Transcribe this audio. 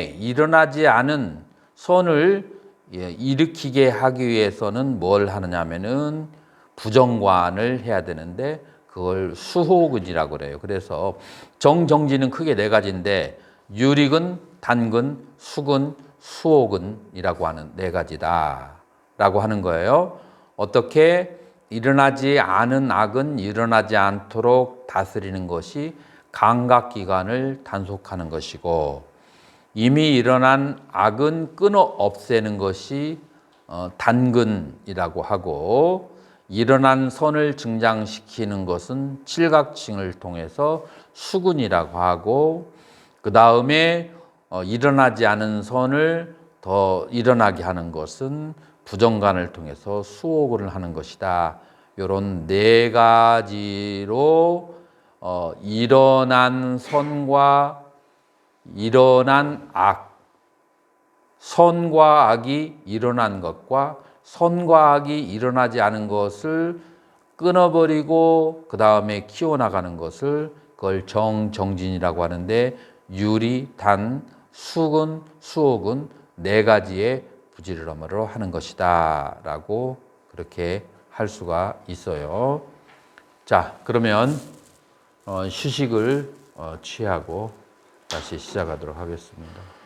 일어나지 않은 손을 예, 일으키게 하기 위해서는 뭘 하느냐면은 부정관을 해야 되는데 그걸 수호근이라고 그래요. 그래서 정정지는 크게 네 가지인데 유리근, 단근, 수근, 수호근이라고 하는 네 가지다라고 하는 거예요. 어떻게 일어나지 않은 악은 일어나지 않도록 다스리는 것이 감각기관을 단속하는 것이고 이미 일어난 악은 끊어 없애는 것이 어, 단근이라고 하고 일어난 선을 증장시키는 것은 칠각층을 통해서 수근이라고 하고 그 다음에 어, 일어나지 않은 선을 더 일어나게 하는 것은 부정관을 통해서 수호근을 하는 것이다. 이런 네 가지로 어, 일어난 선과 일어난 악, 선과 악이 일어난 것과 선과 악이 일어나지 않은 것을 끊어버리고 그 다음에 키워나가는 것을 그걸 정정진이라고 하는데 유리, 단, 수근, 수옥은 네 가지의 부지런함으로 하는 것이다 라고 그렇게 할 수가 있어요. 자, 그러면 어, 휴식을 어, 취하고 다시 시작하도록 하겠습니다.